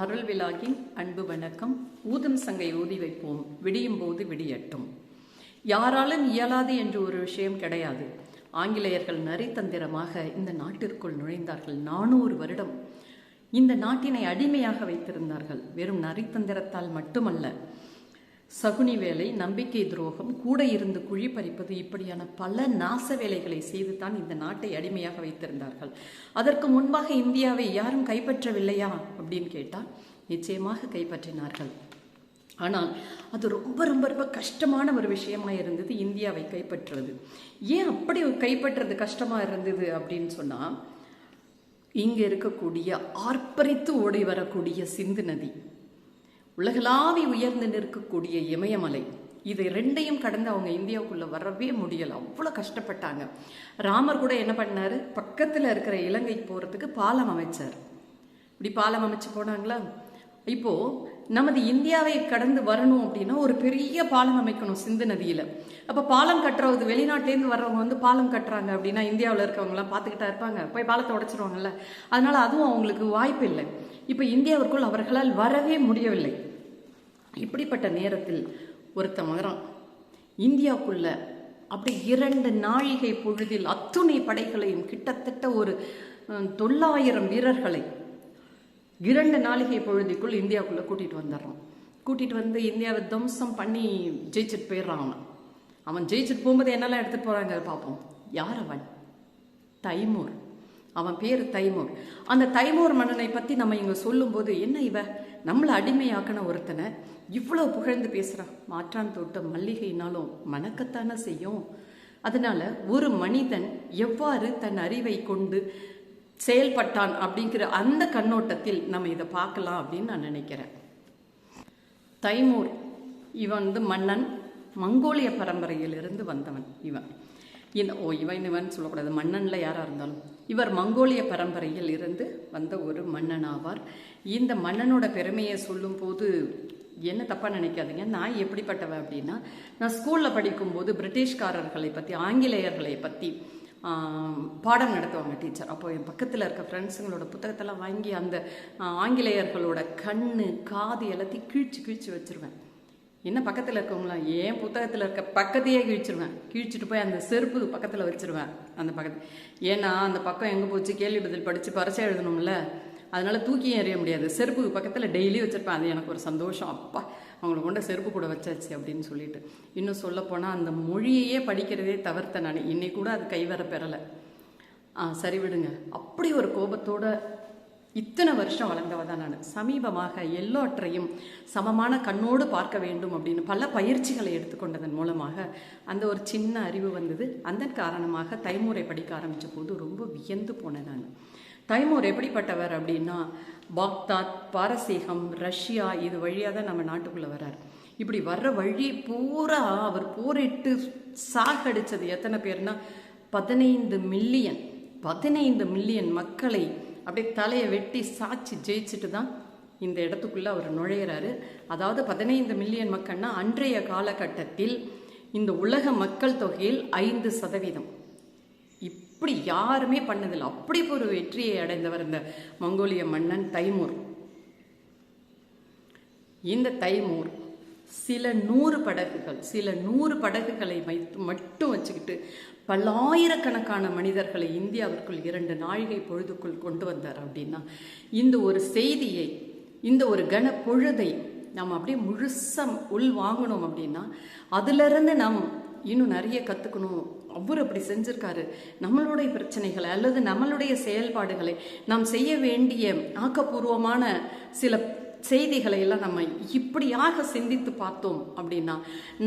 அருள் விழாகின் அன்பு வணக்கம். ஊதும் சங்கை ஊதி வைப்போம். விடியும் போது விடியட்டும் யாராலும் இயலாது என்று ஒரு விஷயம் கிடையாது. ஆங்கிலேயர்கள் நரித்தந்திரமாக இந்த நாட்டிற்குள் நுழைந்தார்கள். நானூறு வருடம் இந்த நாட்டினை அடிமையாக வைத்திருந்தார்கள். வெறும் நரித்தந்திரத்தால் மட்டுமல்ல சகுனி வேலை நம்பிக்கை துரோகம் கூட இருந்து குழி பறிப்பது இப்படியான பல நாச வேலைகளை செய்து தான் இந்த நாட்டை அடிமையாக வைத்திருந்தார்கள். அதற்கு முன்பாக இந்தியாவை யாரும் கைப்பற்றவில்லையா அப்படின்னு கேட்டால் நிச்சயமாக கைப்பற்றினார்கள். ஆனால் அது ரொம்ப ரொம்ப ரொம்ப கஷ்டமான ஒரு விஷயமா இருந்தது இந்தியாவை கைப்பற்றுறது ஏன் அப்படி கைப்பற்றுறது கஷ்டமாக இருந்தது அப்படின்னு சொன்னால் இங்கே இருக்கக்கூடிய ஆர்ப்பரித்து ஓடி வரக்கூடிய சிந்து நதி. உலகளாவி உயர்ந்து நிற்கக்கூடிய இமயமலை. இதை ரெண்டையும் கடந்து அவங்க இந்தியாவுக்குள்ள வரவே முடியலை. அவ்வளோ கஷ்டப்பட்டாங்க. ராமர் கூட என்ன பண்ணார்? பக்கத்தில் இருக்கிற இலங்கைக்கு போகிறதுக்கு பாலம் அமைச்சார். இப்படி பாலம் அமைச்சு போனாங்களா? இப்போது நமது இந்தியாவை கடந்து வரணும் அப்படின்னா ஒரு பெரிய பாலம் அமைக்கணும் சிந்து நதியில். அப்போ பாலம் கட்டுறது வெளிநாட்டிலேருந்து வர்றவங்க வந்து பாலம் கட்டுறாங்க அப்படின்னா இந்தியாவில் இருக்கவங்களாம் பார்த்துக்கிட்டா இருப்பாங்க. போய் பாலத்தை உடைச்சிருவாங்கல்ல. அதனால் அதுவும் அவங்களுக்கு வாய்ப்பு இல்லை இப்போ இந்தியாவிற்குள் அவர்களால் வரவே முடியவில்லை. இப்படிப்பட்ட நேரத்தில் ஒருத்தன் மகரம் இந்தியாவுக்குள்ள அப்படி இரண்டு நாழிகை பொழுதில் அத்துணை படைகளையும் கிட்டத்தட்ட ஒரு தொள்ளாயிரம் வீரர்களை இரண்டு நாளிகை பொழுதுக்குள் இந்தியாவுக்குள்ள கூட்டிட்டு வந்துடுறான். கூட்டிட்டு வந்து இந்தியாவை துவம்சம் பண்ணி ஜெயிச்சுட்டு போயிடுறான் அவன். அவன் ஜெயிச்சுட்டு போகும்போது என்னெல்லாம் எடுத்துகிட்டு போகிறாங்க பார்ப்போம். யார் அவன்? தைமூர். அவன் பேர் தைமூர். அந்த தைமூர் மன்னனை பற்றி நம்ம இங்க சொல்லும்போது என்ன இவ? நம்மளை அடிமையாக்கின ஒருத்தனை இவ்வளோ புகழ்ந்து பேசுகிறான் மாற்றான் தோட்டம் மல்லிகைனாலும் மணக்கத்தானே செய்யும். அதனால ஒரு மனிதன் எவ்வாறு தன் அறிவை கொண்டு செயல்பட்டான் அப்படிங்கிற அந்த கண்ணோட்டத்தில் நம்ம இதை பார்க்கலாம் அப்படின்னு நான் நினைக்கிறேன். தைமூர் இவன் வந்து மன்னன். மங்கோலிய பரம்பரையிலிருந்து வந்தவன் இவன். இந்த ஓ இவன் இவன் சொல்லக்கூடாது. மன்னனில் யாராக இருந்தாலும். இவர் மங்கோலிய பரம்பரையில் இருந்து வந்த ஒரு மன்னன் ஆவார் இந்த மன்னனோட பெருமையை சொல்லும்போது என்ன தப்பாக நினைக்காதீங்க. நான் எப்படிப்பட்டவன் அப்படின்னா நான் ஸ்கூலில் படிக்கும்போது பிரிட்டிஷ்காரர்களை பற்றி ஆங்கிலேயர்களை பற்றி பாடம் நடத்துவாங்க டீச்சர் அப்போ என் பக்கத்தில் இருக்க ஃப்ரெண்ட்ஸுங்களோட புத்தகத்தெல்லாம் வாங்கி அந்த ஆங்கிலேயர்களோட கண் காது எல்லாத்தையும் கிழிச்சு கிழிச்சு வச்சுருவேன். என்ன பக்கத்தில் இருக்கவங்களா? ஏன் புத்தகத்தில் இருக்க பக்கத்தையே கிழிச்சிருவேன். கிழிச்சிட்டு போய் அந்த செருப்பு பக்கத்தில் வச்சிருவேன் அந்த பக்கத்து. ஏன்னா அந்த பக்கம் எங்கே போச்சு? கேள்வி பதில் படித்து பரிசை எழுதணும்ல. அதனால் தூக்கி எறிய முடியாது. செருப்பு பக்கத்தில் டெய்லி வச்சுருப்பேன். அது எனக்கு ஒரு சந்தோஷம். அப்பா அவங்கள கொண்ட செருப்பு கூட வச்சாச்சு அப்படின்னு சொல்லிட்டு. இன்னும் சொல்லப்போனால் அந்த மொழியையே படிக்கிறதே தவிர்த்த நான். இன்னைக்கு கூட அது கைவர பெறலை. ஆ சரி விடுங்க. அப்படி ஒரு கோபத்தோட இத்தனை வருஷம் வளர்ந்தவ தான் நான். சமீபமாக எல்லாற்றையும் சமமான கண்ணோடு பார்க்க வேண்டும் அப்படின்னு பல பயிற்சிகளை எடுத்துக்கொண்டதன் மூலமாக அந்த ஒரு சின்ன அறிவு வந்தது. அதன் காரணமாக தைமூரை படிக்க ஆரம்பித்த போது ரொம்ப வியந்து போனேன் நான். தைமூர் எப்படிப்பட்டவர் அப்படின்னா பாக்தாத் பாரசீகம் ரஷ்யா இது வழியாக தான் நம்ம நாட்டுக்குள்ளே வரார். இப்படி வர்ற வழி பூரா அவர் போரிட்டு சாகடிச்சது எத்தனை பேர்னா பதினைந்து மில்லியன் பதினைந்து மில்லியன் மக்களை அப்படியே தலையை வெட்டி சாச்சி ஜெயிச்சுட்டு தான் இந்த இடத்துக்குள்ளே அவர் நுழையிறாரு. அதாவது பதினைந்து மில்லியன் மக்கள்னா அன்றைய காலகட்டத்தில் இந்த உலக மக்கள் தொகையில் ஐந்து சதவீதம். இப்படி யாருமே பண்ணதில்லை. அப்படி ஒரு வெற்றியை அடைந்தவர் இந்த மங்கோலிய மன்னன் தைமூர். இந்த தைமூர் சில நூறு படகுகள் சில நூறு படகுகளை வைத்து மட்டும் வச்சுக்கிட்டு பல்லாயிரக்கணக்கான மனிதர்களை இந்தியாவிற்குள் இரண்டு நாழிகை பொழுதுக்குள் கொண்டு வந்தார் அப்படின்னா இந்த ஒரு செய்தியை இந்த ஒரு கன பொழுதை நம்ம அப்படியே முழுசாக உள் வாங்கணும் அப்படின்னா அதிலிருந்து நாம் இன்னும் நிறைய கற்றுக்கணும் அவர் அப்படி செஞ்சுருக்காரு. நம்மளுடைய பிரச்சனைகளை அல்லது நம்மளுடைய செயல்பாடுகளை நாம் செய்ய வேண்டிய ஆக்கப்பூர்வமான சில செய்திகளை எல்லாம் நம்ம இப்படியாக சிந்தித்து பார்த்தோம் அப்படின்னா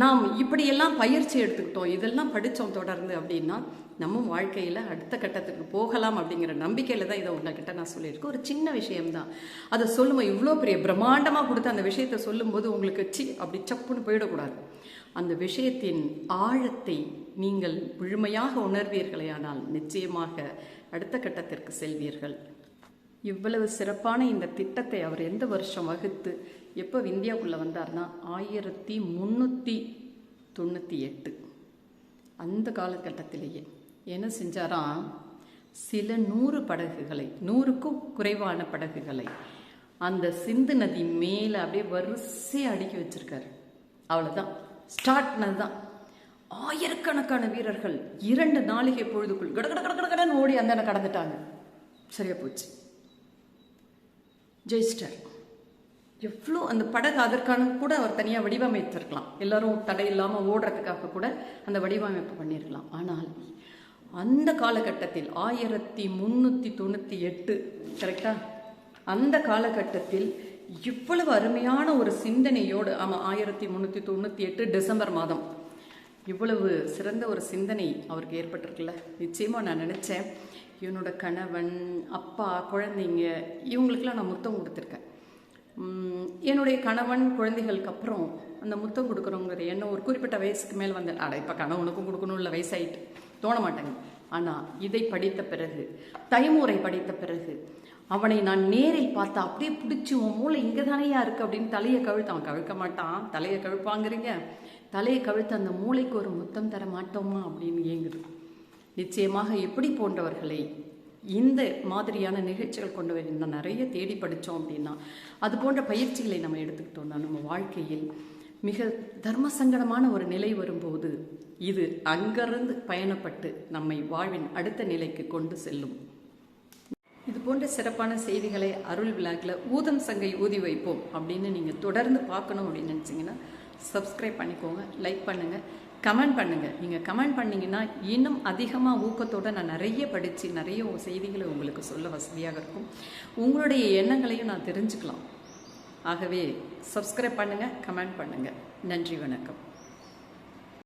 நாம் இப்படியெல்லாம் பயிற்சி எடுத்துக்கிட்டோம் இதெல்லாம் படித்தோம் தொடர்ந்து அப்படின்னா நம்ம வாழ்க்கையில் அடுத்த கட்டத்துக்கு போகலாம் அப்படிங்கிற நம்பிக்கையில் தான் இதை உங்ககிட்ட நான் சொல்லியிருக்கேன். ஒரு சின்ன விஷயம்தான். அதை சொல்லும்போது இவ்வளோ பெரிய பிரம்மாண்டமாக கொடுத்து அந்த விஷயத்தை சொல்லும்போது உங்களுக்கு சி அப்படி சப்புன்னு போயிடக்கூடாது. அந்த விஷயத்தின் ஆழத்தை நீங்கள் முழுமையாக உணர்வீர்களே ஆனால் நிச்சயமாக அடுத்த கட்டத்திற்கு செல்வீர்கள். இவ்வளவு சிறப்பான இந்த திட்டத்தை அவர் எந்த வருஷம் வகுத்து எப்போ இந்தியாவுக்குள்ளே வந்தார்னா ஆயிரத்தி முந்நூற்றி தொண்ணூற்றி எட்டு. அந்த காலகட்டத்திலேயே என்ன செஞ்சாராம் சில நூறு படகுகளை நூறுக்கும் குறைவான படகுகளை அந்த சிந்து நதி மேலே அப்படியே வரிசையாக அடுக்கி வச்சிருக்காரு. அவ்வளோதான் ஸ்டார்ட்னது தான் ஆயிரக்கணக்கான வீரர்கள் இரண்டு நாளிகை பொழுதுக்குள் கடகட கட கட கட கடன்னு ஓடி அந்த கடந்துட்டாங்க. சரியா போச்சு. ஜெயிச்சிட்டார். எவ்வளோ அந்த படகு அதற்கான கூட அவர் தனியாக வடிவமைத்திருக்கலாம். எல்லாரும் தடை இல்லாமல் ஓடுறதுக்காக கூட அந்த வடிவமைப்பு பண்ணியிருக்கலாம் ஆனால் அந்த காலகட்டத்தில் ஆயிரத்தி முந்நூற்றி தொண்ணூற்றி எட்டு கரெக்டா அந்த காலகட்டத்தில் இவ்வளவு அருமையான ஒரு சிந்தனையோடு ஆமாம் ஆயிரத்தி முந்நூற்றி தொண்ணூற்றி எட்டு டிசம்பர் மாதம். இவ்வளவு சிறந்த ஒரு சிந்தனை அவருக்கு ஏற்பட்டிருக்குல்ல? நிச்சயமாக நான் நினச்சேன். என்னோட கணவன் அப்பா குழந்தைங்க இவங்களுக்கெல்லாம் நான் முத்தம் கொடுத்துருக்கேன். என்னுடைய கணவன் குழந்தைகளுக்கு அப்புறம் அந்த முத்தம் கொடுக்குறோங்கிற எண்ணம் ஒரு குறிப்பிட்ட வயசுக்கு மேல் வந்து அட இப்போ கணவனுக்கும் கொடுக்கணும்ல வயசாயிட்டு. தோண மாட்டேங்க ஆனால் இதை படித்த பிறகு தைமூரை படித்த பிறகு அவனை நான் நேரில் பார்த்தா அப்படியே பிடிச்சி உன் மூளை இங்கே தானேயா இருக்கு? அப்படின்னு தலையை கவிழ்த்து அவன் கவிழ்க்க மாட்டான். தலையை கவிழ்ப்பாங்கிறீங்க. தலையை கவிழ்த்து அந்த மூளைக்கு ஒரு முத்தம் தர மாட்டோமா? அப்படின்னு ஏங்குது. நிச்சயமாக எப்படி போன்றவர்களை இந்த மாதிரியான நிகழ்ச்சிகள் கொண்டு வந்து நிறைய தேடி படித்தோம் அப்படின்னா அது போன்ற பயிற்சிகளை நம்ம எடுத்துக்கிட்டோம்னா நம்ம வாழ்க்கையில் மிக தர்ம சங்கடமான ஒரு நிலை வரும்போது இது அங்கிருந்து பயணப்பட்டு நம்மை வாழ்வின் அடுத்த நிலைக்கு கொண்டு செல்லும். இது போன்ற சிறப்பான செய்திகளை அருள் விழாக்கில் ஊதம் சங்கை ஊதி வைப்போம் அப்படின்னு நீங்கள் தொடர்ந்து பார்க்கணும் அப்படின்னு நினச்சிங்கன்னா சப்ஸ்கிரைப் பண்ணிக்கோங்க லைக் பண்ணுங்கள் கமெண்ட் பண்ணுங்கள் நீங்கள் கமெண்ட் பண்ணிங்கன்னா இன்னும் அதிகமாக ஊக்கத்தோடு நான் நிறைய படித்து நிறைய செய்திகளை உங்களுக்கு சொல்ல வசதியாக இருக்கும். உங்களுடைய எண்ணங்களையும் நான் தெரிஞ்சுக்கலாம். ஆகவே சப்ஸ்கிரைப் பண்ணுங்கள் கமெண்ட் பண்ணுங்கள் நன்றி வணக்கம்.